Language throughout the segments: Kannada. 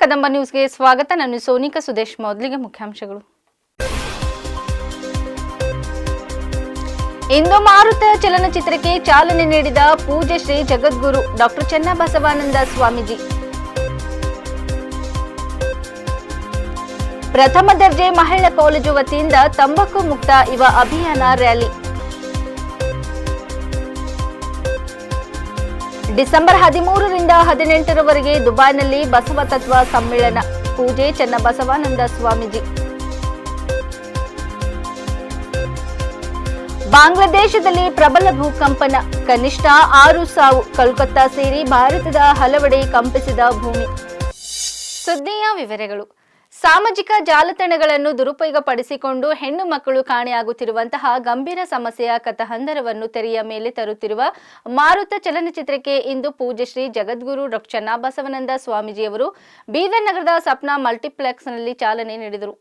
ಕದಂಬ ನ್ಯೂಸ್ಗೆ ಸ್ವಾಗತ. ನಾನು ಸೋನಿಕಾ ಸುದೇಶ್, ಮೊದಲಿಗೆ ಮುಖ್ಯಾಂಶಗಳು. ಇಂದು ಮಾರುತ ಚಲನಚಿತ್ರಕ್ಕೆ ಚಾಲನೆ ನೀಡಿದ ಪೂಜ್ಯ ಶ್ರೀ ಜಗದ್ಗುರು ಡಾಕ್ಟರ್ ಚನ್ನಬಸವಾನಂದ ಸ್ವಾಮೀಜಿ. ಪ್ರಥಮ ದರ್ಜೆ ಮಹಿಳಾ ಕಾಲೇಜು ವತಿಯಿಂದ ತಂಬಾಕು ಮುಕ್ತ ಯುವ ಅಭಿಯಾನ ರ್ಯಾಲಿ. ಡಿಸೆಂಬರ್ ಹದಿಮೂರರಿಂದ ಹದಿನೆಂಟರವರೆಗೆ ದುಬೈನಲ್ಲಿ ಬಸವ ತತ್ವ ಸಮ್ಮೇಳನ. ಪೂಜೆ ಚನ್ನಬಸವಾನಂದ ಸ್ವಾಮೀಜಿ. ಬಾಂಗ್ಲಾದೇಶದಲ್ಲಿ ಪ್ರಬಲ ಭೂಕಂಪನ. ಕನಿಷ್ಠ ಆರು ಸಾವು ಕಲ್ಕತ್ತಾ ಸೇರಿ ಭಾರತದ ಹಲವೆಡೆ ಕಂಪಿಸಿದ ಭೂಮಿ. ಸುದ್ದಿಯ ವಿವರಗಳು. ಸಾಮಾಜಿಕ ಜಾಲತಾಣಗಳನ್ನು ದುರುಪಯೋಗಪಡಿಸಿಕೊಂಡು ಹೆಣ್ಣು ಮಕ್ಕಳು ಕಾಣೆಯಾಗುತ್ತಿರುವಂತಹ ಗಂಭೀರ ಸಮಸ್ಯೆಯ ಕಥಹಂದರವನ್ನು ತೆರೆಯ ಮೇಲೆ ತರುತ್ತಿರುವ ಮಾರುತ ಚಲನಚಿತ್ರಕ್ಕೆ ಇಂದು ಪೂಜ್ಯ ಶ್ರೀ ಜಗದ್ಗುರು ಡಾಕ್ಟರ್ ಚನ್ನಬಸವನಂದ ಸ್ವಾಮೀಜಿಯವರು ಬೀದರ್ ನಗರದ ಸಪ್ನಾ ಮಲ್ಟಿಪ್ಲೆಕ್ಸ್ನಲ್ಲಿ ಚಾಲನೆ ನೀಡಿದರು.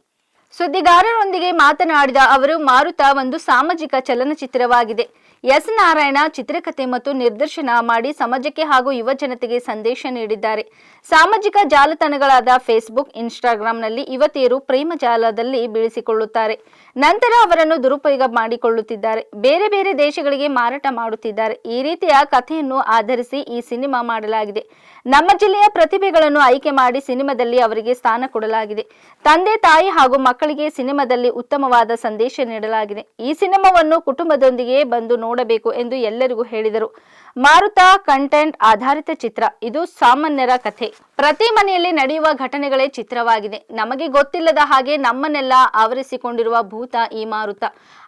ಸುದ್ದಿಗಾರರೊಂದಿಗೆ ಮಾತನಾಡಿದ ಅವರು, ಮಾರುತ ಒಂದು ಸಾಮಾಜಿಕ ಚಲನಚಿತ್ರವಾಗಿದೆ. ಎಸ್. ನಾರಾಯಣ ಚಿತ್ರಕಥೆ ಮತ್ತು ನಿರ್ದೇಶನ ಮಾಡಿ ಸಮಾಜಕ್ಕೆ ಹಾಗೂ ಯುವ ಜನತೆಗೆ ಸಂದೇಶ ನೀಡಿದ್ದಾರೆ. ಸಾಮಾಜಿಕ ಜಾಲತಾಣಗಳಾದ ಫೇಸ್ಬುಕ್ ಇನ್ಸ್ಟಾಗ್ರಾಂನಲ್ಲಿ ಯುವತಿಯರು ಪ್ರೇಮ ಜಾಲದಲ್ಲಿ ಬೀಳಿಸಿಕೊಳ್ಳುತ್ತಾರೆ. ನಂತರ ಅವರನ್ನು ದುರುಪಯೋಗ ಮಾಡಿಕೊಳ್ಳುತ್ತಿದ್ದಾರೆ. ಬೇರೆ ಬೇರೆ ದೇಶಗಳಿಗೆ ಮಾರಾಟ ಮಾಡುತ್ತಿದ್ದಾರೆ. ಈ ರೀತಿಯ ಕಥೆಯನ್ನು ಆಧರಿಸಿ ಈ ಸಿನಿಮಾ ಮಾಡಲಾಗಿದೆ. ನಮ್ಮ ಜಿಲ್ಲೆಯ ಪ್ರತಿಭೆಗಳನ್ನು ಆಯ್ಕೆ ಮಾಡಿ ಸಿನಿಮಾದಲ್ಲಿ ಅವರಿಗೆ ಸ್ಥಾನ ಕೊಡಲಾಗಿದೆ. ತಂದೆ, ತಾಯಿ ಹಾಗೂ ಮಕ್ಕಳಿಗೆ ಸಿನಿಮಾದಲ್ಲಿ ಉತ್ತಮವಾದ ಸಂದೇಶ ನೀಡಲಾಗಿದೆ. ಈ ಸಿನಿಮಾವನ್ನು ಕುಟುಂಬದೊಂದಿಗೆ ಬಂದು ನೋಡಬೇಕು ಎಂದು ಎಲ್ಲರಿಗೂ ಹೇಳಿದರು. ಮಾರುತ ಕಂಟೆಂಟ್ ಆಧಾರಿತ ಚಿತ್ರ. ಇದು ಸಾಮಾನ್ಯರ ಕಥೆ. ಪ್ರತಿ ಮನೆಯಲ್ಲಿ ನಡೆಯುವ ಘಟನೆಗಳೇ ಚಿತ್ರವಾಗಿದೆ. ನಮಗೆ ಗೊತ್ತಿಲ್ಲದ ಹಾಗೆ ನಮ್ಮನ್ನೆಲ್ಲ ಆವರಿಸಿಕೊಂಡಿರುವ ಭೂತ ಈ ಮಾರುತ.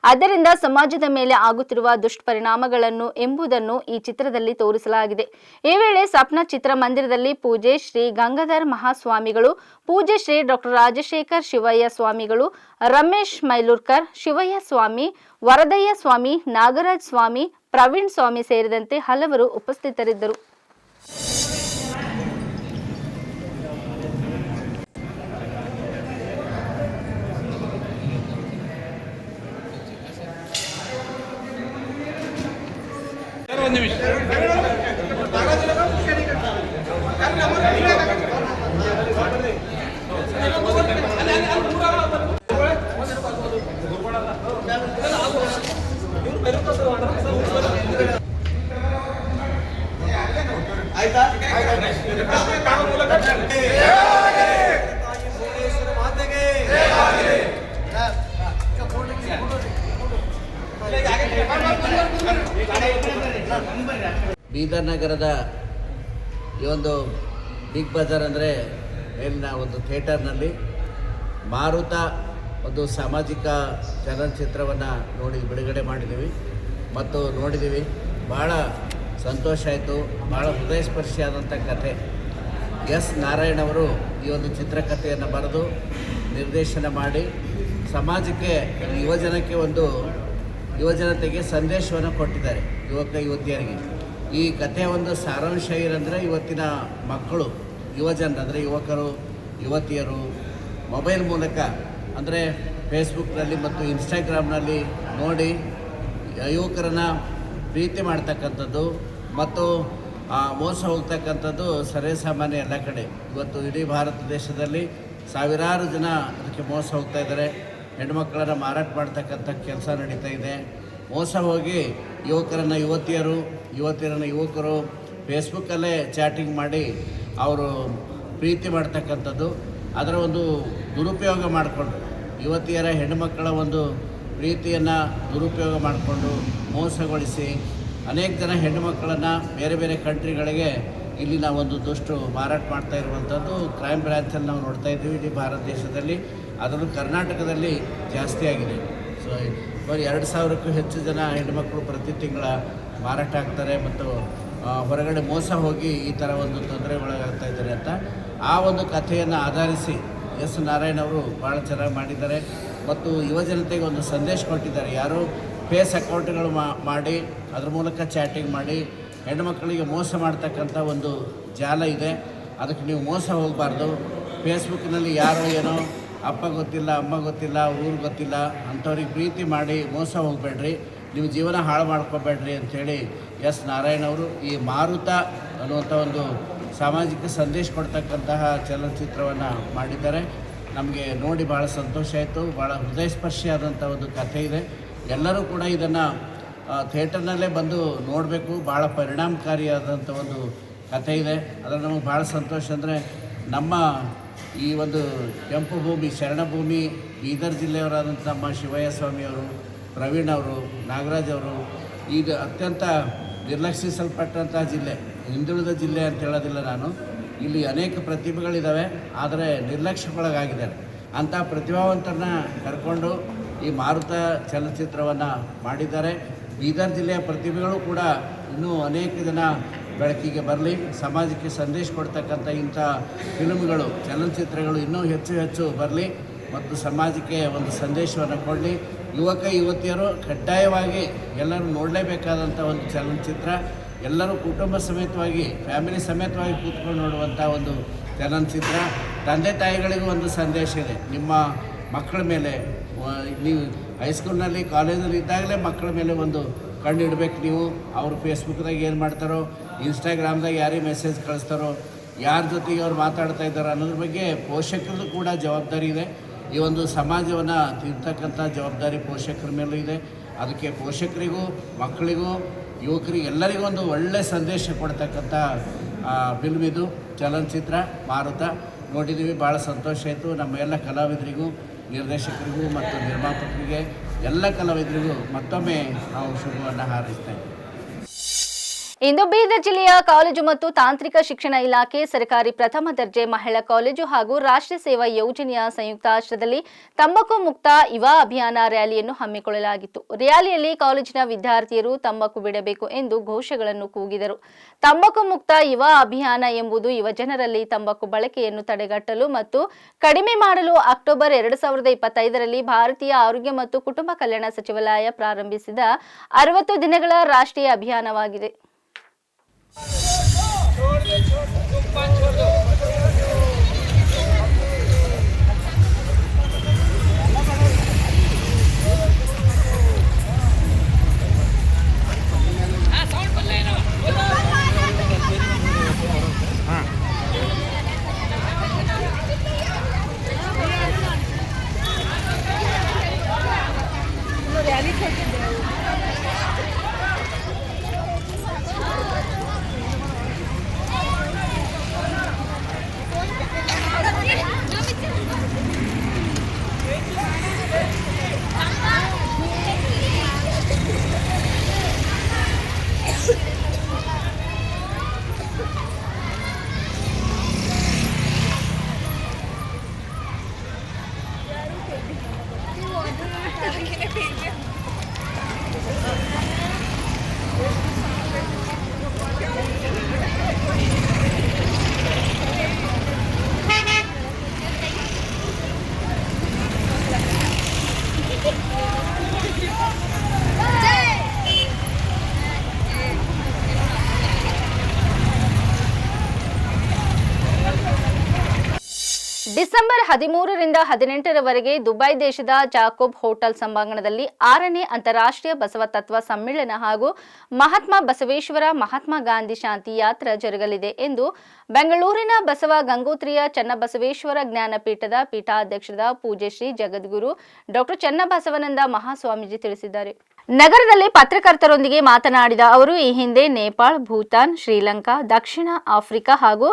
ಅದರಿಂದ ಸಮಾಜದ ಮೇಲೆ ಆಗುತ್ತಿರುವ ದುಷ್ಪರಿಣಾಮಗಳನ್ನು ಎಂಬುದನ್ನು ಈ ಚಿತ್ರದಲ್ಲಿ ತೋರಿಸಲಾಗಿದೆ. ಈ ವೇಳೆ ಸಪ್ನ ಚಿತ್ರಮಂದಿರದಲ್ಲಿ ಪೂಜೆ ಶ್ರೀ ಗಂಗಾಧರ್ ಮಹಾಸ್ವಾಮಿಗಳು, ಪೂಜೆ ಶ್ರೀ ಡಾಕ್ಟರ್ ರಾಜಶೇಖರ್ ಶಿವಯ್ಯ ಸ್ವಾಮಿಗಳು, ರಮೇಶ್ ಮೈಲೂರ್ಕರ್ ಶಿವಯ್ಯ ಸ್ವಾಮಿ, ವರದಯ್ಯ ಸ್ವಾಮಿ, ನಾಗರಾಜ್ ಸ್ವಾಮಿ, ಪ್ರವೀಣ್ ಸ್ವಾಮಿ ಸೇರಿದಂತೆ ಹಲವರು ಉಪಸ್ಥಿತರಿದ್ದರು. ಬೀದರ್ ನಗರದ ಈ ಒಂದು ಬಿಗ್ ಬಜಾರ್ ಅಂದರೆ ಮೇಲಿನ ಒಂದು ಥಿಯೇಟರ್ನಲ್ಲಿ ಮಾರುತ ಒಂದು ಸಾಮಾಜಿಕ ಚಲನಚಿತ್ರವನ್ನು ನೋಡಿ ಬಿಡುಗಡೆ ಮಾಡಿದ್ದೀವಿ. ಮತ್ತು ನೋಡಿದ್ದೀವಿ ಭಾಳ ಸಂತೋಷ ಆಯಿತು ಭಾಳ ಹೃದಯಸ್ಪರ್ಶಿಯಾದಂಥ ಕಥೆ. ಎಸ್ ನಾರಾಯಣ್ ಅವರು ಈ ಒಂದು ಚಿತ್ರಕಥೆಯನ್ನು ಬರೆದು ನಿರ್ದೇಶನ ಮಾಡಿ, ಸಮಾಜಕ್ಕೆ, ಯುವಜನಕ್ಕೆ ಒಂದು ಯುವಜನತೆಗೆ ಸಂದೇಶವನ್ನು ಕೊಟ್ಟಿದ್ದಾರೆ ಯುವಕ ಯುವತಿಯರಿಗೆ. ಈ ಕಥೆಯ ಒಂದು ಸಾರಾಂಶ ಏನಂದರೆ ಇವತ್ತಿನ ಮಕ್ಕಳು, ಯುವಜನ ಅಂದರೆ ಯುವಕರು, ಯುವತಿಯರು ಮೊಬೈಲ್ ಮೂಲಕ ಅಂದರೆ ಫೇಸ್ಬುಕ್ನಲ್ಲಿ ಮತ್ತು ಇನ್ಸ್ಟಾಗ್ರಾಮ್ನಲ್ಲಿ ನೋಡಿ ಯುವಕರನ್ನು ಪ್ರೀತಿ ಮಾಡ್ತಕ್ಕಂಥದ್ದು ಮತ್ತು ಮೋಸ ಹೋಗ್ತಕ್ಕಂಥದ್ದು ಸರ್ವೇ ಸಾಮಾನ್ಯ ಎಲ್ಲ ಕಡೆ. ಇವತ್ತು ಇಡೀ ಭಾರತ ದೇಶದಲ್ಲಿ ಸಾವಿರಾರು ಜನ ಅದಕ್ಕೆ ಮೋಸ ಹೋಗ್ತಾ ಇದ್ದಾರೆ. ಹೆಣ್ಮಕ್ಳನ್ನು ಮಾರಾಟ ಮಾಡ್ತಕ್ಕಂಥ ಕೆಲಸ ನಡೀತಾ ಇದೆ. ಮೋಸ ಹೋಗಿ ಯುವಕರನ್ನು ಯುವತಿಯರು, ಯುವತಿಯರನ್ನು ಯುವಕರು ಫೇಸ್ಬುಕ್ಕಲ್ಲೇ ಚಾಟಿಂಗ್ ಮಾಡಿ ಅವರು ಪ್ರೀತಿ ಮಾಡ್ತಕ್ಕಂಥದ್ದು. ಅದರ ಒಂದು ದುರುಪಯೋಗ ಮಾಡಿಕೊಂಡು, ಯುವತಿಯರ ಹೆಣ್ಣುಮಕ್ಕಳ ಒಂದು ಪ್ರೀತಿಯನ್ನು ದುರುಪಯೋಗ ಮಾಡಿಕೊಂಡು ಮೋಸಗೊಳಿಸಿ ಅನೇಕ ಜನ ಹೆಣ್ಣುಮಕ್ಕಳನ್ನು ಬೇರೆ ಬೇರೆ ಕಂಟ್ರಿಗಳಿಗೆ ಇಲ್ಲಿನ ಒಂದು ದುಷ್ಟು ಮಾರಾಟ ಮಾಡ್ತಾ ಇರುವಂಥದ್ದು. ಕ್ರೈಮ್ ಬ್ರಾಂಚಲ್ಲಿ ನಾವು ನೋಡ್ತಾ ಇದ್ದೀವಿ ಇಡೀ ಭಾರತ ದೇಶದಲ್ಲಿ. ಅದರಲ್ಲೂ ಕರ್ನಾಟಕದಲ್ಲಿ ಜಾಸ್ತಿ ಆಗಿದೆ. ಸೊ ಎರಡು ಸಾವಿರಕ್ಕೂ ಹೆಚ್ಚು ಜನ ಹೆಣ್ಣುಮಕ್ಕಳು ಪ್ರತಿ ತಿಂಗಳ ಮಾರಾಟ ಆಗ್ತಾರೆ ಮತ್ತು ಹೊರಗಡೆ ಮೋಸ ಹೋಗಿ ಈ ಥರ ಒಂದು ತೊಂದರೆಗೊಳಗಾಗ್ತಾ ಇದ್ದಾರೆ ಅಂತ ಆ ಒಂದು ಕಥೆಯನ್ನು ಆಧರಿಸಿ ಎಸ್ ನಾರಾಯಣ್ ಅವರು ಭಾಳ ಚೆನ್ನಾಗಿ ಮಾಡಿದ್ದಾರೆ. ಮತ್ತು ಯುವಜನತೆಗೆ ಒಂದು ಸಂದೇಶ ಕೊಟ್ಟಿದ್ದಾರೆ. ಯಾರು ಫೇಸ್ ಅಕೌಂಟ್ಗಳು ಮಾಡಿ, ಅದ್ರ ಮೂಲಕ ಚಾಟಿಂಗ್ ಮಾಡಿ ಹೆಣ್ಣುಮಕ್ಕಳಿಗೆ ಮೋಸ ಮಾಡ್ತಕ್ಕಂಥ ಒಂದು ಜಾಲ ಇದೆ. ಅದಕ್ಕೆ ನೀವು ಮೋಸ ಹೋಗಬಾರ್ದು. ಫೇಸ್ಬುಕ್ನಲ್ಲಿ ಯಾರೋ ಏನೋ ಅಪ್ಪ ಗೊತ್ತಿಲ್ಲ, ಅಮ್ಮ ಗೊತ್ತಿಲ್ಲ, ಊರು ಗೊತ್ತಿಲ್ಲ, ಅಂಥವ್ರಿಗೆ ಪ್ರೀತಿ ಮಾಡಿ ಮೋಸ ಹೋಗಬೇಡ್ರಿ, ನೀವು ಜೀವನ ಹಾಳು ಮಾಡ್ಕೋಬೇಡ್ರಿ ಅಂಥೇಳಿ ಎಸ್ ನಾರಾಯಣ ಅವರು ಈ ಮಾರುತ ಅನ್ನುವಂಥ ಒಂದು ಸಾಮಾಜಿಕ ಸಂದೇಶ ಕೊಡ್ತಕ್ಕಂತಹ ಚಲನಚಿತ್ರವನ್ನು ಮಾಡಿದ್ದಾರೆ. ನಮಗೆ ನೋಡಿ ಭಾಳ ಸಂತೋಷ ಆಯಿತು ಭಾಳ ಹೃದಯ ಆದಂಥ ಒಂದು ಕಥೆ ಇದೆ. ಎಲ್ಲರೂ ಕೂಡ ಇದನ್ನು ಥಿಯೇಟರ್ನಲ್ಲೇ ಬಂದು ನೋಡಬೇಕು ಭಾಳ ಪರಿಣಾಮಕಾರಿಯಾದಂಥ ಒಂದು ಕಥೆ ಇದೆ. ಅದರ ನಮಗೆ ಭಾಳ ಸಂತೋಷ ಅಂದರೆ ನಮ್ಮ ಈ ಒಂದು ಕೆಂಪು ಭೂಮಿ ಶರಣಭೂಮಿ ಬೀದರ್ ಜಿಲ್ಲೆಯವರಾದಂಥ ನಮ್ಮ ಶಿವಯ್ಯ ಸ್ವಾಮಿಯವರು ಪ್ರವೀಣ್ ಅವರು, ನಾಗರಾಜ್ ಅವರು, ಈಗ ಅತ್ಯಂತ ನಿರ್ಲಕ್ಷಿಸಲ್ಪಟ್ಟಂಥ ಜಿಲ್ಲೆ, ಹಿಂದುಳಿದ ಜಿಲ್ಲೆ ಅಂತ ಹೇಳೋದಿಲ್ಲ ನಾನು. ಇಲ್ಲಿ ಅನೇಕ ಪ್ರತಿಭೆಗಳಿದ್ದಾವೆ ಆದರೆ ನಿರ್ಲಕ್ಷ್ಯಕ್ಕೊಳಗಾಗಿದ್ದಾರೆ. ಅಂಥ ಪ್ರತಿಭಾವಂತರನ್ನ ಕರ್ಕೊಂಡು ಈ ಮಾರುತ ಚಲನಚಿತ್ರವನ್ನು ಮಾಡಿದ್ದಾರೆ. ಬೀದರ್ ಜಿಲ್ಲೆಯ ಪ್ರತಿಭೆಗಳು ಕೂಡ ಇನ್ನೂ ಅನೇಕ ಜನ ಬೆಳಕಿಗೆ ಬರಲಿ, ಸಮಾಜಕ್ಕೆ ಸಂದೇಶ ಕೊಡ್ತಕ್ಕಂಥ ಇಂಥ ಫಿಲ್ಮ್ಗಳು, ಚಲನಚಿತ್ರಗಳು ಇನ್ನೂ ಹೆಚ್ಚು ಹೆಚ್ಚು ಬರಲಿ ಮತ್ತು ಸಮಾಜಕ್ಕೆ ಒಂದು ಸಂದೇಶವನ್ನು ಕೊಡಲಿ. ಯುವಕ, ಯುವತಿಯರು ಕಡ್ಡಾಯವಾಗಿ ಎಲ್ಲರೂ ನೋಡಲೇಬೇಕಾದಂಥ ಒಂದು ಚಲನಚಿತ್ರ, ಎಲ್ಲರೂ ಕುಟುಂಬ ಸಮೇತವಾಗಿ, ಫ್ಯಾಮಿಲಿ ಸಮೇತವಾಗಿ ಕೂತ್ಕೊಂಡು ನೋಡುವಂಥ ಒಂದು ಚಲನಚಿತ್ರ. ತಂದೆ ತಾಯಿಗಳಿಗೂ ಒಂದು ಸಂದೇಶ ಇದೆ, ನಿಮ್ಮ ಮಕ್ಕಳ ಮೇಲೆ ನೀವು ಹೈಸ್ಕೂಲ್ನಲ್ಲಿ ಕಾಲೇಜಲ್ಲಿ ಇದ್ದಾಗಲೇ ಮಕ್ಕಳ ಮೇಲೆ ಒಂದು ಕಣ್ಣು ಇಡಬೇಕು ನೀವು. ಅವರು ಫೇಸ್ಬುಕ್ದಾಗ ಏನು ಮಾಡ್ತಾರೋ ಇನ್ಸ್ಟಾಗ್ರಾಮ್ದಾಗ ಯಾರಿಗೆ ಮೆಸೇಜ್ ಕಳಿಸ್ತಾರೋ, ಯಾರ ಜೊತೆಗೆ ಅವ್ರು ಮಾತಾಡ್ತಾ ಇದ್ದಾರೆ ಅನ್ನೋದ್ರ ಬಗ್ಗೆ ಪೋಷಕರದ್ದು ಕೂಡ ಜವಾಬ್ದಾರಿ ಇದೆ. ಈ ಒಂದು ಸಮಾಜವನ್ನು ತಿರ್ತಕ್ಕಂಥ ಜವಾಬ್ದಾರಿ ಪೋಷಕರ ಮೇಲೂ ಇದೆ. ಅದಕ್ಕೆ ಪೋಷಕರಿಗೂ, ಮಕ್ಕಳಿಗೂ, ಯುವಕರಿಗೆ ಎಲ್ಲರಿಗೂ ಒಂದು ಒಳ್ಳೆಯ ಸಂದೇಶ ಕೊಡ್ತಕ್ಕಂಥ ಫಿಲ್ಮ್ ಇದು, ಚಲನಚಿತ್ರ ಮಾರುತ ನೋಡಿದ್ದೀವಿ, ಭಾಳ ಸಂತೋಷ ಆಯಿತು. ನಮ್ಮ ಎಲ್ಲ ಕಲಾವಿದರಿಗೂ, ನಿರ್ದೇಶಕರಿಗೂ ಮತ್ತು ನಿರ್ಮಾಪಕರಿಗೆ, ಎಲ್ಲ ಕಲಾವಿದರಿಗೂ ಮತ್ತೊಮ್ಮೆ ನಾವು ಶುಭವನ್ನು ಹಾರೈಸ್ತೇವೆ. ಇಂದು ಬೀದರ್ ಜಿಲ್ಲೆಯ ಕಾಲೇಜು ಮತ್ತು ತಾಂತ್ರಿಕ ಶಿಕ್ಷಣ ಇಲಾಖೆ, ಸರ್ಕಾರಿ ಪ್ರಥಮ ದರ್ಜೆ ಮಹಿಳಾ ಕಾಲೇಜು ಹಾಗೂ ರಾಷ್ಟ್ರೀಯ ಸೇವಾ ಯೋಜನೆಯ ಸಂಯುಕ್ತ ಆಶ್ರಯದಲ್ಲಿ ತಂಬಾಕು ಮುಕ್ತ ಯುವ ಅಭಿಯಾನ ರ್ಯಾಲಿಯನ್ನು ಹಮ್ಮಿಕೊಳ್ಳಲಾಗಿತ್ತು. ರ್ಯಾಲಿಯಲ್ಲಿ ಕಾಲೇಜಿನ ವಿದ್ಯಾರ್ಥಿಯರು ತಂಬಾಕು ಬಿಡಬೇಕು ಎಂದು ಘೋಷಗಳನ್ನು ಕೂಗಿದರು. ತಂಬಾಕು ಮುಕ್ತ ಯುವ ಅಭಿಯಾನ ಎಂಬುದು ಯುವ ಜನರಲ್ಲಿ ತಂಬಾಕು ಬಳಕೆಯನ್ನು ತಡೆಗಟ್ಟಲು ಮತ್ತು ಕಡಿಮೆ ಮಾಡಲು ಅಕ್ಟೋಬರ್ ಎರಡು ಸಾವಿರದ ಇಪ್ಪತ್ತೈದರಲ್ಲಿ ಭಾರತೀಯ ಆರೋಗ್ಯ ಮತ್ತು ಕುಟುಂಬ ಕಲ್ಯಾಣ ಸಚಿವಾಲಯ ಪ್ರಾರಂಭಿಸಿದ ಅರವತ್ತು ದಿನಗಳ ರಾಷ್ಟ್ರೀಯ ಅಭಿಯಾನವಾಗಿದೆ. छोड़ दो छोड़ दो तुम पाँच छोड़ दो ಡಿಸೆಂಬರ್ ಹದಿಮೂರರಿಂದ ಹದಿನೆಂಟರವರೆಗೆ ದುಬೈ ದೇಶದ ಜಾಕೋಬ್ ಹೋಟೆಲ್ ಸಂಭಾಂಗಣದಲ್ಲಿ ಆರನೇ ಅಂತಾರಾಷ್ಟ್ರೀಯ ಬಸವ ತತ್ವ ಸಮ್ಮೇಳನ ಹಾಗೂ ಮಹಾತ್ಮ ಬಸವೇಶ್ವರ ಮಹಾತ್ಮ ಗಾಂಧಿ ಶಾಂತಿ ಯಾತ್ರಾ ಜರುಗಲಿದೆ ಎಂದು ಬೆಂಗಳೂರಿನ ಬಸವ ಗಂಗೋತ್ರಿಯ ಚನ್ನಬಸವೇಶ್ವರ ಜ್ಞಾನಪೀಠದ ಪೀಠಾಧ್ಯಕ್ಷರ ಪೂಜೆ ಶ್ರೀ ಜಗದ್ಗುರು ಡಾಕ್ಟರ್ ಚನ್ನಬಸವನಂದ ಮಹಾಸ್ವಾಮೀಜಿ ತಿಳಿಸಿದ್ದಾರೆ. ನಗರದಲ್ಲಿ ಪತ್ರಕರ್ತರೊಂದಿಗೆ ಮಾತನಾಡಿದ ಅವರು, ಈ ಹಿಂದೆ ನೇಪಾಳ, ಭೂತಾನ್, ಶ್ರೀಲಂಕಾ, ದಕ್ಷಿಣ ಆಫ್ರಿಕಾ ಹಾಗೂ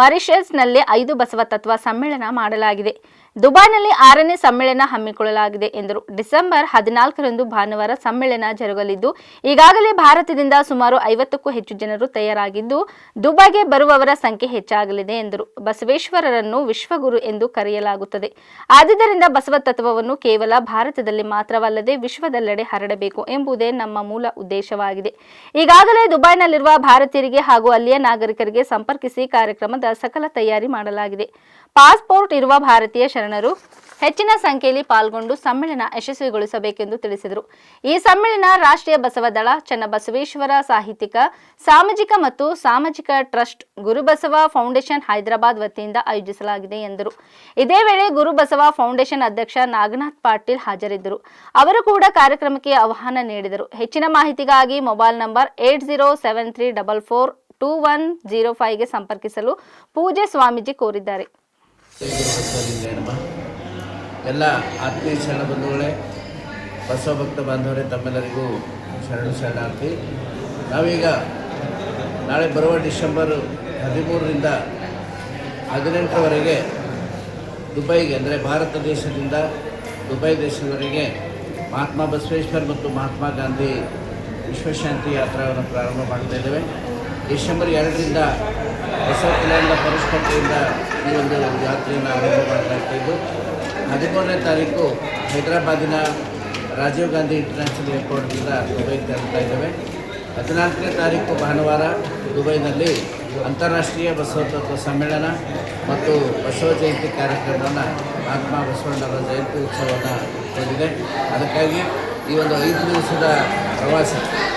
ಮಾರಿಷಸ್ನಲ್ಲಿ ಐದು ಬಸವ ತತ್ವ ಸಮ್ಮೇಳನ ಮಾಡಲಾಗಿದೆ. ದುಬೈನಲ್ಲಿ ಆರನೇ ಸಮ್ಮೇಳನ ಹಮ್ಮಿಕೊಳ್ಳಲಾಗಿದೆ ಎಂದರು. ಡಿಸೆಂಬರ್ ಹದಿನಾಲ್ಕರಂದು ಭಾನುವಾರ ಸಮ್ಮೇಳನ ಜರುಗಲಿದ್ದು, ಈಗಾಗಲೇ ಭಾರತದಿಂದ ಸುಮಾರು ಐವತ್ತಕ್ಕೂ ಹೆಚ್ಚು ಜನರು ತಯಾರಾಗಿದ್ದು, ದುಬೈಗೆ ಬರುವವರ ಸಂಖ್ಯೆ ಹೆಚ್ಚಾಗಲಿದೆ ಎಂದರು. ಬಸವೇಶ್ವರರನ್ನು ವಿಶ್ವಗುರು ಎಂದು ಕರೆಯಲಾಗುತ್ತದೆ. ಆದ್ದರಿಂದ ಬಸವ ತತ್ವವನ್ನು ಕೇವಲ ಭಾರತದಲ್ಲಿ ಮಾತ್ರವಲ್ಲದೆ ವಿಶ್ವದೆಲ್ಲೆಡೆ ಹರಡಬೇಕು ಎಂಬುದೇ ನಮ್ಮ ಮೂಲ ಉದ್ದೇಶವಾಗಿದೆ. ಈಗಾಗಲೇ ದುಬೈನಲ್ಲಿರುವ ಭಾರತೀಯರಿಗೆ ಹಾಗೂ ಅಲ್ಲಿಯ ನಾಗರಿಕರಿಗೆ ಸಂಪರ್ಕಿಸಿ ಕಾರ್ಯಕ್ರಮದ ಸಕಲ ತಯಾರಿ ಮಾಡಲಾಗಿದೆ. ಪಾಸ್ಪೋರ್ಟ್ ಇರುವ ಭಾರತೀಯ ಶರಣರು ಹೆಚ್ಚಿನ ಸಂಖ್ಯೆಯಲ್ಲಿ ಪಾಲ್ಗೊಂಡು ಸಮ್ಮೇಳನ ಯಶಸ್ವಿಗೊಳಿಸಬೇಕೆಂದು ತಿಳಿಸಿದರು. ಈ ಸಮ್ಮೇಳನ ರಾಷ್ಟ್ರೀಯ ಬಸವದಳ ಚನ್ನಬಸವೇಶ್ವರ ಸಾಹಿತ್ಯಿಕ, ಸಾಮಾಜಿಕ ಮತ್ತು ಸಾಮಾಜಿಕ ಟ್ರಸ್ಟ್ ಗುರುಬಸವ ಫೌಂಡೇಶನ್ ಹೈದರಾಬಾದ್ ವತಿಯಿಂದ ಆಯೋಜಿಸಲಾಗಿದೆ ಎಂದರು. ಇದೇ ವೇಳೆ ಗುರುಬಸವ ಫೌಂಡೇಶನ್ ಅಧ್ಯಕ್ಷ ನಾಗನಾಥ್ ಪಾಟೀಲ್ ಹಾಜರಿದ್ದರು. ಅವರು ಕೂಡ ಕಾರ್ಯಕ್ರಮಕ್ಕೆ ಆಹ್ವಾನ ನೀಡಿದರು. ಹೆಚ್ಚಿನ ಮಾಹಿತಿಗಾಗಿ mobile number eight zero seven three double four two one zero ಫೈವ್ಗೆ ಸಂಪರ್ಕಿಸಲು ಪೂಜೆ ಸ್ವಾಮೀಜಿ ಕೋರಿದ್ದಾರೆ. ಎಲ್ಲ ಆತ್ಮೀಯ ಶರಣ ಬಂಧುಗಳೇ ಬಸವ ಭಕ್ತ ಬಾಂಧವರೇ, ತಮ್ಮೆಲ್ಲರಿಗೂ ಶರಣು ಶರಣಾರ್ಥಿ. ನಾವೀಗ ನಾಳೆ ಬರುವ ಡಿಸೆಂಬರ್ ಹದಿಮೂರರಿಂದ ಹದಿನೆಂಟರವರೆಗೆ ದುಬೈಗೆ, ಅಂದರೆ ಭಾರತ ದೇಶದಿಂದ ದುಬೈ ದೇಶದವರೆಗೆ ಮಹಾತ್ಮ ಬಸವೇಶ್ವರ್ ಮತ್ತು ಮಹಾತ್ಮ ಗಾಂಧಿ ವಿಶ್ವಶಾಂತಿ ಯಾತ್ರೆಯನ್ನು ಪ್ರಾರಂಭ ಮಾಡ್ತಾ ಇದ್ದೇವೆ. ಡಿಸೆಂಬರ್ ಎರಡರಿಂದ ಕಲ್ಯಾಣದ ಪರಿಷ್ಕೃತಿಯಿಂದ ಈ ಒಂದು ಯಾತ್ರೆಯನ್ನು ಆರಂಭ ಮಾಡ್ತಾ ಇದ್ದು ಹದಿಮೂರನೇ ತಾರೀಕು ಹೈದರಾಬಾದಿನ ರಾಜೀವ್ ಗಾಂಧಿ ಇಂಟರ್ನ್ಯಾಷನಲ್ ಏರ್ಪೋರ್ಟ್ನಿಂದ ದುಬೈಗೆ ತೆರಳ್ತಾ ಇದ್ದೇವೆ. ಹದಿನಾಲ್ಕನೇ ತಾರೀಕು ಭಾನುವಾರ ದುಬೈನಲ್ಲಿ ಅಂತಾರಾಷ್ಟ್ರೀಯ ಬಸವತತ್ವ ಸಮ್ಮೇಳನ ಮತ್ತು ಬಸವ ಜಯಂತಿ ಕಾರ್ಯಕ್ರಮವನ್ನು ಮಹಾತ್ಮ ಬಸವಣ್ಣವರ ಜಯಂತಿ ಉತ್ಸವವನ್ನು ಹೊಂದಿದೆ. ಅದಕ್ಕಾಗಿ ಈ ಒಂದು ಐದು ದಿವಸದ ಪ್ರವಾಸ,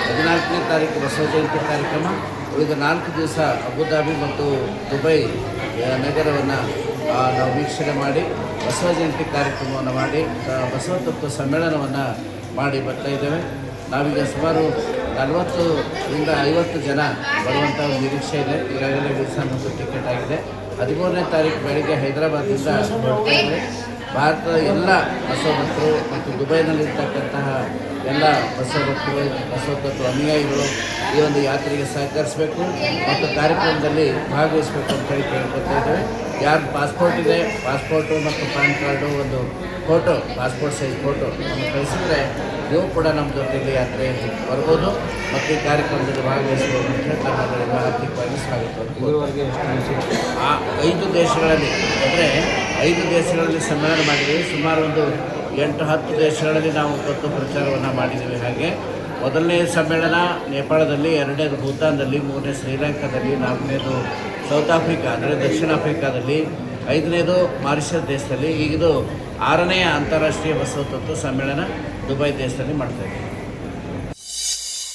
ಹದಿನಾಲ್ಕನೇ ತಾರೀಕು ಬಸವ ಜಯಂತಿ ಕಾರ್ಯಕ್ರಮ ಉಳಿದ ನಾಲ್ಕು ದಿವಸ ಅಬುಧಾಬಿ ಮತ್ತು ದುಬೈ ನಗರವನ್ನು ನಾವು ವೀಕ್ಷಣೆ ಮಾಡಿ, ಬಸವ ಜಯಂತಿ ಕಾರ್ಯಕ್ರಮವನ್ನು ಮಾಡಿ ಬಸವ ತತ್ವ ಸಮ್ಮೇಳನವನ್ನು ಮಾಡಿ ಬರ್ತಾ ಇದ್ದೇವೆ. ನಾವೀಗ ಸುಮಾರು ನಲವತ್ತರಿಂದ ಐವತ್ತು ಜನ ಬರುವಂಥ ಒಂದು ನಿರೀಕ್ಷೆ ಇದೆ. ಈಗಾಗಲೇ ಮತ್ತು ಟಿಕೆಟ್ ಆಗಿದೆ. ಹದಿಮೂರನೇ ತಾರೀಕು ಬೆಳಗ್ಗೆ ಹೈದರಾಬಾದಿಂದ ಬರ್ತಾ ಭಾರತದ ಎಲ್ಲ ಬಸವ ಭಕ್ತರು ಮತ್ತು ದುಬೈನಲ್ಲಿರ್ತಕ್ಕಂತಹ ಎಲ್ಲ ಬಸವ ಭಕ್ತರು ಬಸವ ತತ್ವ ಅನುಯಾಯಿಗಳು ಈ ಒಂದು ಯಾತ್ರೆಗೆ ಸಹಕರಿಸಬೇಕು ಮತ್ತು ಕಾರ್ಯಕ್ರಮದಲ್ಲಿ ಭಾಗವಹಿಸಬೇಕು ಅಂತ ಹೇಳಿ ಕೇಳ್ಕೊತಾ ಇದ್ದೇವೆ. ಯಾರು ಪಾಸ್ಪೋರ್ಟ್ ಇದೆ ಪಾಸ್ಪೋರ್ಟು ಮತ್ತು ಪ್ಯಾನ್ ಕಾರ್ಡು ಒಂದು ಫೋಟೋ ಪಾಸ್ಪೋರ್ಟ್ ಸೈಜ್ ಫೋಟೋ ನಮಗೆ ಕಳಿಸಿದ್ರೆ ನೀವು ಕೂಡ ನಮ್ಮ ಜೊತೆಗೆ ಯಾತ್ರೆಯಲ್ಲಿ ಬರ್ಬೋದು ಮತ್ತು ಈ ಕಾರ್ಯಕ್ರಮದಲ್ಲಿ ಭಾಗವಹಿಸ್ಬೋದು ಅಂತ ಹೇಳಿ ತಮ್ಮೆಲ್ಲರಿಗೂ ಆರ್ಥಿಕವಾಗಿ ಸ್ವಾಗತ ಆ ಐದು ದೇಶಗಳಲ್ಲಿ ಅಂದರೆ ಐದು ದೇಶಗಳಲ್ಲಿ ಸಮ್ಮೇಳನ ಮಾಡಿದ್ದೀವಿ ಸುಮಾರು ಒಂದು ಎಂಟು, ಹತ್ತು ದೇಶಗಳಲ್ಲಿ ನಾವು ತತ್ವ ಪ್ರಚಾರವನ್ನು ಮಾಡಿದ್ದೀವಿ ಹಾಗೆ. ಮೊದಲನೇ ಸಮ್ಮೇಳನ ನೇಪಾಳದಲ್ಲಿ, ಎರಡನೇದು ಭೂತಾನ್ದಲ್ಲಿ ಮೂರನೇ ಶ್ರೀಲಂಕಾದಲ್ಲಿ, ನಾಲ್ಕನೇದು ಸೌತ್ ಆಫ್ರಿಕಾ, ಅಂದರೆ ದಕ್ಷಿಣ ಆಫ್ರಿಕಾದಲ್ಲಿ, ಐದನೇದು ಮಾರಿಷಸ್ ದೇಶದಲ್ಲಿ ಈಗಿದು ಆರನೇ ಅಂತಾರಾಷ್ಟ್ರೀಯ ಬಸವ ಸಮ್ಮೇಳನ ದುಬೈ ದೇಶದಲ್ಲಿ ಮಾಡ್ತಾ ಇದ್ದೀವಿ.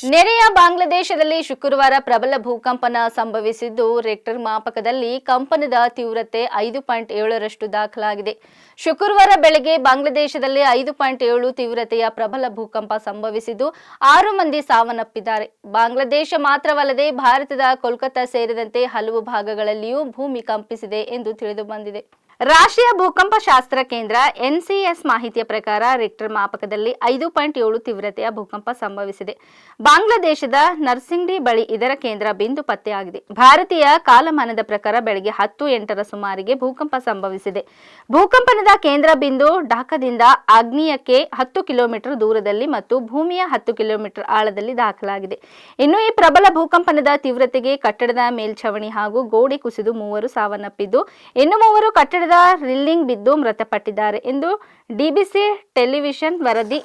ನೆರೆಯ ಬಾಂಗ್ಲಾದೇಶದಲ್ಲಿ ಶುಕ್ರವಾರ ಪ್ರಬಲ ಭೂಕಂಪನ ಸಂಭವಿಸಿದ್ದು, ರೆಕ್ಟರ್ ಮಾಪಕದಲ್ಲಿ ಕಂಪನದ ತೀವ್ರತೆ ಐದು ಪಾಯಿಂಟ್ ಏಳರಷ್ಟು ದಾಖಲಾಗಿದೆ. ಶುಕ್ರವಾರ ಬೆಳಗ್ಗೆ ಬಾಂಗ್ಲಾದೇಶದಲ್ಲಿ ಐದು ಪಾಯಿಂಟ್ ಏಳು ತೀವ್ರತೆಯ ಪ್ರಬಲ ಭೂಕಂಪ ಸಂಭವಿಸಿದ್ದು, ಆರು ಮಂದಿ ಸಾವನ್ನಪ್ಪಿದ್ದಾರೆ. ಬಾಂಗ್ಲಾದೇಶ ಮಾತ್ರವಲ್ಲದೆ ಭಾರತದ ಕೋಲ್ಕತ್ತಾ ಸೇರಿದಂತೆ ಹಲವು ಭಾಗಗಳಲ್ಲಿಯೂ ಭೂಮಿ ಕಂಪಿಸಿದೆ ಎಂದು ತಿಳಿದು ಬಂದಿದೆ. ರಾಷ್ಟ್ರೀಯ ಭೂಕಂಪ ಶಾಸ್ತ್ರ ಕೇಂದ್ರ ಎನ್ಸಿಎಸ್ ಮಾಹಿತಿಯ ಪ್ರಕಾರ ರಿಕ್ಟರ್ ಮಾಪಕದಲ್ಲಿ ಐದು ಪಾಯಿಂಟ್ ಏಳು ತೀವ್ರತೆಯ ಭೂಕಂಪ ಸಂಭವಿಸಿದೆ. ಬಾಂಗ್ಲಾದೇಶದ ನರ್ಸಿಂಗ್ಡಿ ಬಳಿ ಇದರ ಕೇಂದ್ರ ಬಿಂದು ಪತ್ತೆಯಾಗಿದೆ. ಭಾರತೀಯ ಕಾಲಮಾನದ ಪ್ರಕಾರ ಬೆಳಗ್ಗೆ ಹತ್ತು ಎಂಟರ ಸುಮಾರಿಗೆ ಭೂಕಂಪ ಸಂಭವಿಸಿದೆ. ಭೂಕಂಪನದ ಕೇಂದ್ರ ಬಿಂದು ಢಾಕಾದಿಂದ ಆಗ್ನೇಯಕ್ಕೆ ಹತ್ತು ಕಿಲೋಮೀಟರ್ ದೂರದಲ್ಲಿ ಮತ್ತು ಭೂಮಿಯ ಹತ್ತು ಕಿಲೋಮೀಟರ್ ಆಳದಲ್ಲಿ ದಾಖಲಾಗಿದೆ. ಇನ್ನು ಈ ಪ್ರಬಲ ಭೂಕಂಪನದ ತೀವ್ರತೆಗೆ ಕಟ್ಟಡದ ಮೇಲ್ಛಾವಣಿ ಹಾಗೂ ಗೋಡೆ ಕುಸಿದು ಮೂವರು ಸಾವನ್ನಪ್ಪಿದ್ದು, ಇನ್ನು ಮೂವರು ಕಟ್ಟಡದ ರಿಲ್ಲಿಂಗ್ ಬಿದ್ದು ಮೃತಪಟ್ಟಿದ್ದಾರೆ ಎಂದು ಡಿಬಿಸಿ ಟೆಲಿವಿಷನ್ ವರದಿ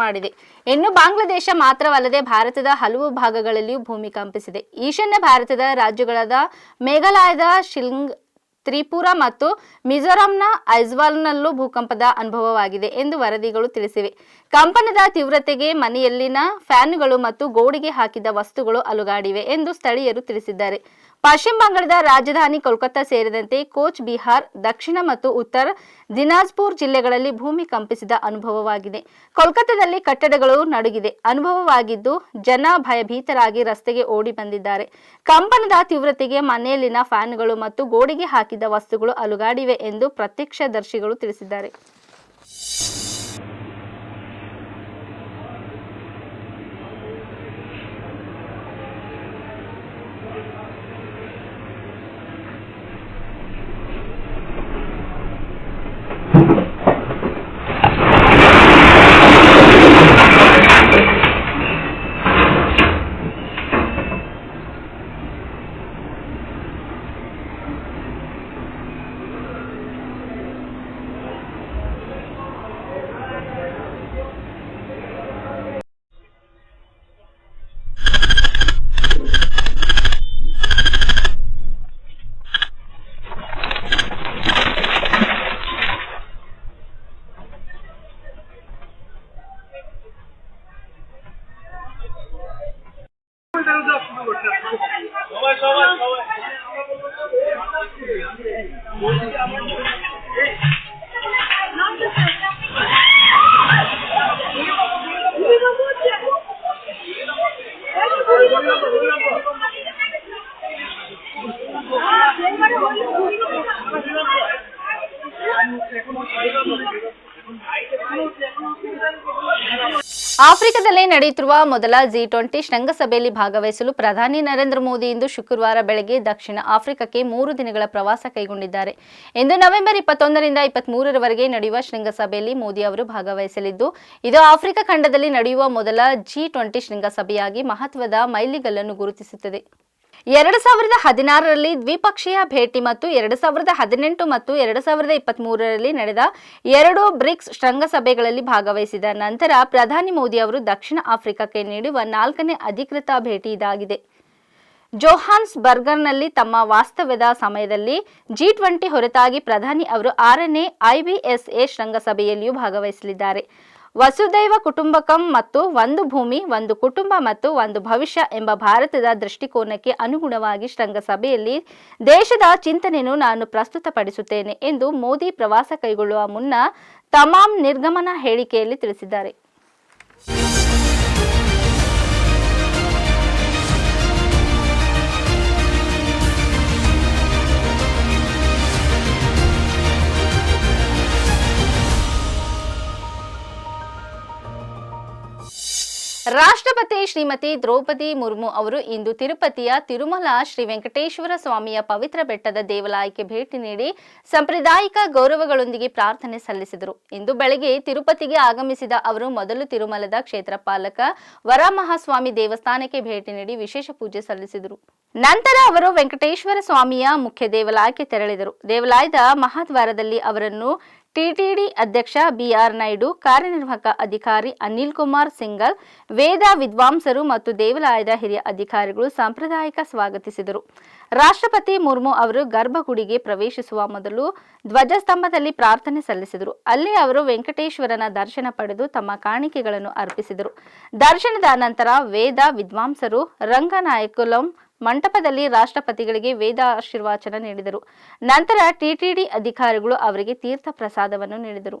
ಮಾಡಿದೆ. ಇನ್ನು ಬಾಂಗ್ಲಾದೇಶ ಮಾತ್ರವಲ್ಲದೆ ಭಾರತದ ಹಲವು ಭಾಗಗಳಲ್ಲಿಯೂ ಭೂಮಿ ಕಂಪಿಸಿದೆ. ಈಶಾನ್ಯ ಭಾರತದ ರಾಜ್ಯಗಳಾದ ಮೇಘಾಲಯದ ಶಿಲ್ಂಗ್, ತ್ರಿಪುರಾ ಮತ್ತು ಮಿಜೋರಾಂನ ಐಜ್ವಾಲ್ನಲ್ಲೂ ಭೂಕಂಪದ ಅನುಭವವಾಗಿದೆ ಎಂದು ವರದಿಗಳು ತಿಳಿಸಿವೆ. ಕಂಪನದ ತೀವ್ರತೆಗೆ ಮನೆಯಲ್ಲಿನ ಫ್ಯಾನ್ಗಳು ಮತ್ತು ಗೋಡೆಗೆ ಹಾಕಿದ ವಸ್ತುಗಳು ಅಲುಗಾಡಿವೆ ಎಂದು ಸ್ಥಳೀಯರು ತಿಳಿಸಿದ್ದಾರೆ. ಪಶ್ಚಿಮ ಬಂಗಾಳದ ರಾಜಧಾನಿ ಕೋಲ್ಕತ್ತಾ ಸೇರಿದಂತೆ ಕೋಚ್ ಬಿಹಾರ್, ದಕ್ಷಿಣ ಮತ್ತು ಉತ್ತರ ದಿನಾಜ್ಪುರ್ ಜಿಲ್ಲೆಗಳಲ್ಲಿ ಭೂಮಿ ಕಂಪಿಸಿದ ಅನುಭವವಾಗಿದೆ. ಕೋಲ್ಕತ್ತಾದಲ್ಲಿ ಕಟ್ಟಡಗಳು ನಡುಗಿದೆ. ಅನುಭವವಾಗಿದ್ದು, ಜನ ಭಯಭೀತರಾಗಿ ರಸ್ತೆಗೆ ಓಡಿ ಬಂದಿದ್ದಾರೆ. ಕಂಪನದ ತೀವ್ರತೆಗೆ ಮನೆಯಲ್ಲಿನ ಫ್ಯಾನ್ಗಳು ಮತ್ತು ಗೋಡೆಗೆ ಹಾಕಿದ ವಸ್ತುಗಳು ಅಲುಗಾಡಿವೆ ಎಂದು ಪ್ರತ್ಯಕ್ಷದರ್ಶಿಗಳು ತಿಳಿಸಿದ್ದಾರೆ. ನಡೆಯುತ್ತಿರುವ ಮೊದಲ ಜಿ ಟ್ವೆಂಟಿ ಶೃಂಗಸಭೆಯಲ್ಲಿ ಭಾಗವಹಿಸಲು ಪ್ರಧಾನಿ ನರೇಂದ್ರ ಮೋದಿ ಇಂದು ಶುಕ್ರವಾರ ಬೆಳಗ್ಗೆ ದಕ್ಷಿಣ ಆಫ್ರಿಕಾಕ್ಕೆ ಮೂರು ದಿನಗಳ ಪ್ರವಾಸ ಕೈಗೊಂಡಿದ್ದಾರೆ. ಇಂದು ನವೆಂಬರ್ ಇಪ್ಪತ್ತೊಂದರಿಂದ ಇಪ್ಪತ್ಮೂರರವರೆಗೆ ನಡೆಯುವ ಶೃಂಗಸಭೆಯಲ್ಲಿ ಮೋದಿ ಅವರು ಭಾಗವಹಿಸಲಿದ್ದು, ಇದು ಆಫ್ರಿಕಾ ಖಂಡದಲ್ಲಿ ನಡೆಯುವ ಮೊದಲ ಜಿ ಟ್ವೆಂಟಿ ಶೃಂಗಸಭೆಯಾಗಿ ಮಹತ್ವದ ಮೈಲಿಗಲ್ಲನ್ನು ಗುರುತಿಸುತ್ತದೆ. ಎರಡು ಸಾವಿರದ ಹದಿನಾರರಲ್ಲಿ ದ್ವಿಪಕ್ಷೀಯ ಭೇಟಿ ಮತ್ತು ಎರಡು ಸಾವಿರದ ಹದಿನೆಂಟು ಮತ್ತು ಎರಡು ಸಾವಿರದ ಇಪ್ಪತ್ತ್ ಮೂರರಲ್ಲಿ ನಡೆದ ಎರಡು ಬ್ರಿಕ್ಸ್ ಶೃಂಗಸಭೆಗಳಲ್ಲಿ ಭಾಗವಹಿಸಿದ ನಂತರ ಪ್ರಧಾನಿ ಮೋದಿ ಅವರು ದಕ್ಷಿಣ ಆಫ್ರಿಕಾಕ್ಕೆ ನೀಡುವ ನಾಲ್ಕನೇ ಅಧಿಕೃತ ಭೇಟಿ ಇದಾಗಿದೆ. ಜೋಹಾನ್ಸ್ ಬರ್ಗರ್ನಲ್ಲಿ ತಮ್ಮ ವಾಸ್ತವ್ಯದ ಸಮಯದಲ್ಲಿ ಜಿ ಟ್ವೆಂಟಿ ಹೊರತಾಗಿ ಪ್ರಧಾನಿ ಅವರು ಆರನೇ ಐಬಿಎಸ್ಎ ಶೃಂಗಸಭೆಯಲ್ಲಿಯೂ ಭಾಗವಹಿಸಲಿದ್ದಾರೆ. ವಸುದೈವ ಕುಟುಂಬಕಂ ಮತ್ತು ಒಂದು ಭೂಮಿ, ಒಂದು ಕುಟುಂಬ ಮತ್ತು ಒಂದು ಭವಿಷ್ಯ ಎಂಬ ಭಾರತದ ದೃಷ್ಟಿಕೋನಕ್ಕೆ ಅನುಗುಣವಾಗಿ ಶೃಂಗಸಭೆಯಲ್ಲಿ ದೇಶದ ಚಿಂತನೆಯನ್ನು ನಾನು ಪ್ರಸ್ತುತಪಡಿಸುತ್ತೇನೆ ಎಂದು ಮೋದಿ ಪ್ರವಾಸ ಕೈಗೊಳ್ಳುವ ಮುನ್ನ ತಮಾಮ್ ನಿರ್ಗಮನ ಹೇಳಿಕೆಯಲ್ಲಿ ತಿಳಿಸಿದ್ದಾರೆ. ರಾಷ್ಟ್ರಪತಿ ಶ್ರೀಮತಿ ದ್ರೌಪದಿ ಮುರ್ಮು ಅವರು ಇಂದು ತಿರುಪತಿಯ ತಿರುಮಲ ಶ್ರೀ ವೆಂಕಟೇಶ್ವರ ಸ್ವಾಮಿಯ ಪವಿತ್ರ ಬೆಟ್ಟದ ದೇವಾಲಯಕ್ಕೆ ಭೇಟಿ ನೀಡಿ ಸಾಂಪ್ರದಾಯಿಕ ಗೌರವಗಳೊಂದಿಗೆ ಪ್ರಾರ್ಥನೆ ಸಲ್ಲಿಸಿದರು. ಇಂದು ಬೆಳಗ್ಗೆ ತಿರುಪತಿಗೆ ಆಗಮಿಸಿದ ಅವರು ಮೊದಲು ತಿರುಮಲದ ಕ್ಷೇತ್ರಪಾಲಕ ವರಮಹಾಸ್ವಾಮಿ ದೇವಸ್ಥಾನಕ್ಕೆ ಭೇಟಿ ನೀಡಿ ವಿಶೇಷ ಪೂಜೆ ಸಲ್ಲಿಸಿದರು. ನಂತರ ಅವರು ವೆಂಕಟೇಶ್ವರ ಸ್ವಾಮಿಯ ಮುಖ್ಯ ದೇವಾಲಯಕ್ಕೆ ತೆರಳಿದರು. ದೇವಾಲಯದ ಮಹಾದ್ವಾರದಲ್ಲಿ ಅವರನ್ನು ಟಿಟಿಡಿ ಅಧ್ಯಕ್ಷ ಬಿಆರ್ ನಾಯ್ಡು, ಕಾರ್ಯನಿರ್ವಾಹಕ ಅಧಿಕಾರಿ ಅನಿಲ್ ಕುಮಾರ್ ಸಿಂಗಲ್, ವೇದ ವಿದ್ವಾಂಸರು ಮತ್ತು ದೇವಾಲಯದ ಹಿರಿಯ ಅಧಿಕಾರಿಗಳು ಸಾಂಪ್ರದಾಯಿಕ ಸ್ವಾಗತಿಸಿದರು. ರಾಷ್ಟ್ರಪತಿ ಮುರ್ಮು ಅವರು ಗರ್ಭಗುಡಿಗೆ ಪ್ರವೇಶಿಸುವ ಮೊದಲು ಧ್ವಜಸ್ತಂಭದಲ್ಲಿ ಪ್ರಾರ್ಥನೆ ಸಲ್ಲಿಸಿದರು. ಅಲ್ಲಿ ಅವರು ವೆಂಕಟೇಶ್ವರನ ದರ್ಶನ ಪಡೆದು ತಮ್ಮ ಕಾಣಿಕೆಗಳನ್ನು ಅರ್ಪಿಸಿದರು. ದರ್ಶನದ ನಂತರ ವೇದ ವಿದ್ವಾಂಸರು ರಂಗನಾಯಕುಲಂ ಮಂಟಪದಲ್ಲಿ ರಾಷ್ಟ್ರಪತಿಗಳಿಗೆ ವೇದ ಆಶೀರ್ವಾಚನ ನೀಡಿದರು. ನಂತರ ಟಿಟಿಡಿ ಅಧಿಕಾರಿಗಳು ಅವರಿಗೆ ತೀರ್ಥ ಪ್ರಸಾದವನ್ನು ನೀಡಿದರು.